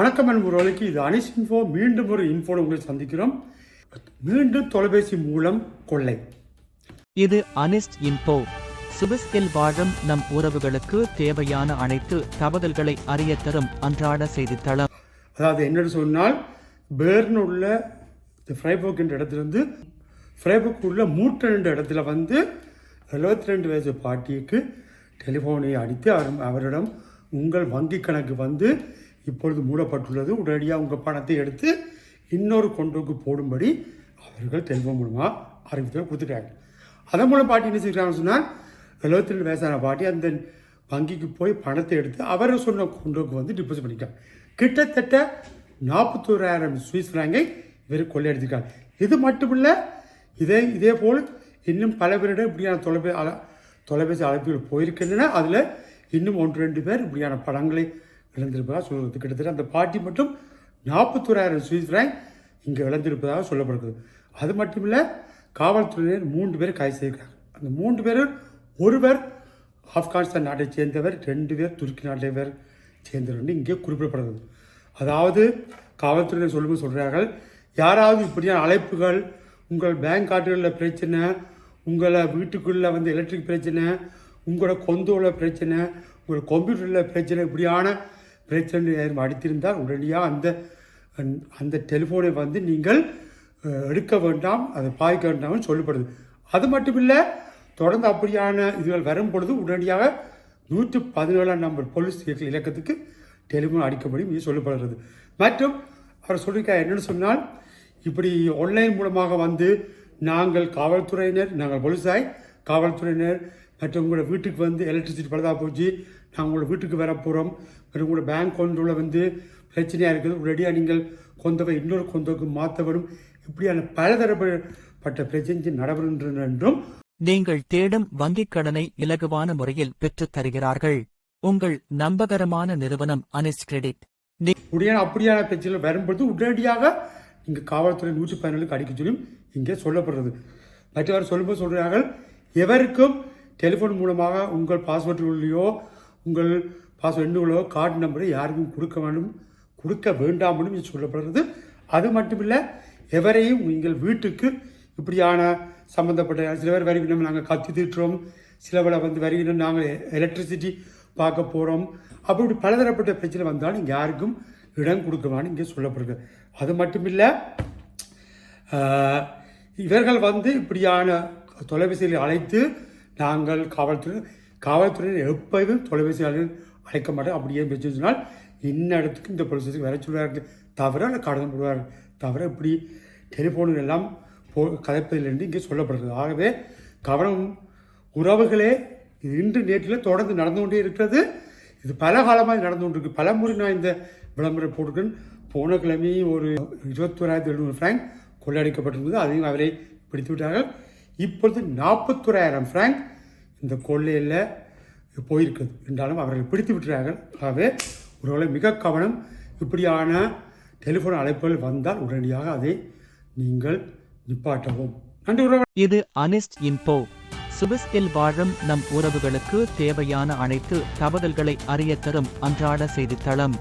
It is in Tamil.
வணக்கம் அன்புறவர்களுக்கு இது அனிஸ் இன்ஃபோ. மீண்டும் ஒரு இன்ஃபோட உங்களை சந்திக்கிறோம். மீண்டும் தொலைபேசி மூலம் கொள்ளை. இது அனிஸ்ட் இன்போ சுவிஸ்கில் வாழும் நம் உறவுகளுக்கு தேவையான அனைத்து தகவல்களை அறிய தரும் அன்றாட செய்தித்தளம். அதாவது என்னன்னு சொன்னால் பேர்ன் உள்ள ஃப்ரைபோக் என்ற இடத்துலேருந்து ஃப்ரைபோக் உள்ள மூட்டன் என்ற இடத்துல வந்து எழுபத்தி ரெண்டு வயசு பாட்டிக்கு டெலிஃபோனை அடித்து அவர் அவரிடம் உங்கள் வங்கி கணக்கு வந்து இப்பொழுது மூடப்பட்டுள்ளது. உடனடியாக உங்கள் பணத்தை எடுத்து இன்னொரு கொண்டுக்கு போடும்படி அவர்கள் தெல்வம் மூலமாக அறிவித்தல் கொடுத்துட்டாங்க. அதன் மூலம் பாட்டி என்ன செய்கிறாங்கன்னு சொன்னால் எழுபத்தி ரெண்டு வயசான பாட்டி அந்த வங்கிக்கு போய் பணத்தை எடுத்து அவர் சொன்ன கொண்டுக்கு வந்து டிபாசிட் பண்ணிட்டாங்க கிட்டத்தட்ட நாற்பத்தோராயிரம் சுவிஸ் ஃப்ராங்கை இவர் கொள்ளையடிச்சிருக்காங்க இது மட்டுமில்ல இதே இதே போல் இன்னும் பல பேரிடம் இப்படியான தொலைபே அல தொலைபேசி அழைப்புகள் போயிருக்கின்றன. அதில் இன்னும் ஒன்று ரெண்டு பேர் இப்படியான படங்களை இழந்திருப்பதாக சொல்கிறது கிட்டத்தட்ட அந்த பாட்டி மட்டும் நாற்பத்தோராயிரம் சுவிஸ் ஃப்ராங்க் இங்கே இழந்திருப்பதாக சொல்லப்படுகிறது. அது மட்டும் இல்லை காவல்துறையினர் மூன்று பேர் கைது செய்திருக்காங்க அந்த மூன்று பேர் ஒருவர் ஆப்கானிஸ்தான் நாட்டை சேர்ந்தவர் ரெண்டு பேர் துருக்கி நாட்டை சேர்ந்தவர் சேர்ந்தவர்னு இங்கே குறிப்பிடப்படுகிறது. அதாவது காவல்துறையினர் சொல்லும்போது சொல்கிறார்கள் யாராவது இப்படியான அழைப்புகள் உங்கள் பேங்க் கார்டுகளில் பிரச்சனை உங்களை வீட்டுக்குள்ளே வந்து எலக்ட்ரிக் பிரச்சனை உங்களோட கொந்தோட பிரச்சனை உங்கள் கம்ப்யூட்டரில் பிரச்சனை இப்படியான பிரச்சனை யாரும் அடித்திருந்தால் உடனடியாக அந்த அந்த டெலிஃபோனை வந்து நீங்கள் எடுக்க வேண்டாம் அதை பாய்க்க வேண்டாம்னு சொல்லப்படுது. அது மட்டும் இல்லை தொடர்ந்து அப்படியான இதுகள் வரும் பொழுது உடனடியாக நூற்று பதினேழாம் நம்பர் போலீஸ் இலக்கத்துக்கு டெலிஃபோன் அடிக்க முடியும் இது சொல்லப்படுகிறது. மற்றும் அவர் சொல்லியிருக்கார் என்னென்னு சொன்னால் இப்படி ஆன்லைன் மூலமாக வந்து நாங்கள் காவல்துறையினர் நாங்கள் போலீஸாய் காவல்துறையினர் மற்றும் உங்களோட வீட்டுக்கு வந்து எலக்ட்ரிசிட்டி பழுதா போச்சு நாங்கள் உங்களோட வீட்டுக்கு வர போகிறோம் மற்றும் உங்களோட பேங்க் கொண்டுள்ள வந்து பிரச்சனையாக இருக்குது. உடனடியாக நீங்கள் கொந்தவை இன்னொரு கொந்தவுக்கு மாற்ற வரும் இப்படியான பலதரப்பட்ட பிரச்சனை நடைபெறுகின்றன என்றும் நீங்கள் தேடும் வங்கிக் கடனை இலகுவான முறையில் பெற்றுத் தருகிறார்கள். உங்கள் நம்பகரமான நிறுவனம் அனிஸ்ட் கிரெடிட் உடனே அப்படியான பிரச்சனைகள் வரும்பொழுது உடனடியாக இங்கே காவல்துறை நூற்றி பதினேழுக்கு அடிக்க சொல்லியும் இங்கே சொல்லப்படுறது மற்றவர் சொல்லும்போது சொல்கிறார்கள் எவருக்கும் டெலிஃபோன் மூலமாக உங்கள் பாஸ்வேர்டுகளையோ உங்கள் பாஸ்வேர்ட் எண்ணுகளோ கார்டு நம்பரை யாருக்கும் கொடுக்க வேண்டும் கொடுக்க வேண்டாம்னு இங்கே சொல்லப்படுறது அது மட்டும் இல்லை எவரையும் உங்கள் வீட்டுக்கு இப்படியான சம்மந்தப்பட்ட சில பேர் வருகின்றோம் நாங்கள் கத்தி தீட்டுறோம் சில பேர் வந்து வருகின்றோம் நாங்கள் எலக்ட்ரிசிட்டி பார்க்க போகிறோம் அப்படி பலதரப்பட்ட பிரச்சனை வந்தாலும் இங்கே யாருக்கும் இடம் கொடுக்கவான்னு இங்கே சொல்லப்படுது அது மட்டும் இல்லை இவர்கள் வந்து இப்படியான தொலைபேசியில் அழைத்து நாங்கள் காவல்துறை காவல்துறையினர் எப்போதும் தொலைபேசி அழைக்க மாட்டோம் அப்படியே பேச்சு சொன்னால் இன்ன இடத்துக்கு இந்த போலீஸ் ஸ்டேஷனுக்கு வர சொல்லுவார்கள். தவிர அந்த கடந்து போடுவார்கள். தவிர இப்படி டெலிஃபோனுகள் எல்லாம் போ கதைப்பதிலிருந்து இங்கே சொல்லப்படுகிறது. ஆகவே கவனம் உறவுகளே இது இன்று நேற்றில் தொடர்ந்து நடந்து கொண்டே இருக்கிறது. இது பல காலமாக நடந்து கொண்டிருக்கு. பல முறை நான் இந்த விளம்பரம் போட்டிருக்கேன் போன கிழமை ஒரு இருபத்தோராயிரத்தி எழுநூறு ஃப்ராங்க் கொள்ளையடிக்கப்பட்டிருந்தது அதையும் அவரை பிடித்து விட்டார்கள். இப்பொழுது நாற்பத்தோராயிரம் ஃப்ராங்க் இந்த கொள்ளையில் போயிருக்குது. என்றாலும் அவர்கள் பிடித்து விட்டுறார்கள் ஆகவே ஒருவேளை மிக கவனம் இப்படியான டெலிஃபோன் அழைப்புகள் வந்தால் உடனடியாக அதை நீங்கள் நிப்பாட்டவும். நன்றி இது அனிஸ்ட் இன்போ. சுவிஸ்டில் வாழும் நம் உறவுகளுக்கு தேவையான அனைத்து தகவல்களை அறிய தரும் அன்றாட செய்தித்தளம்.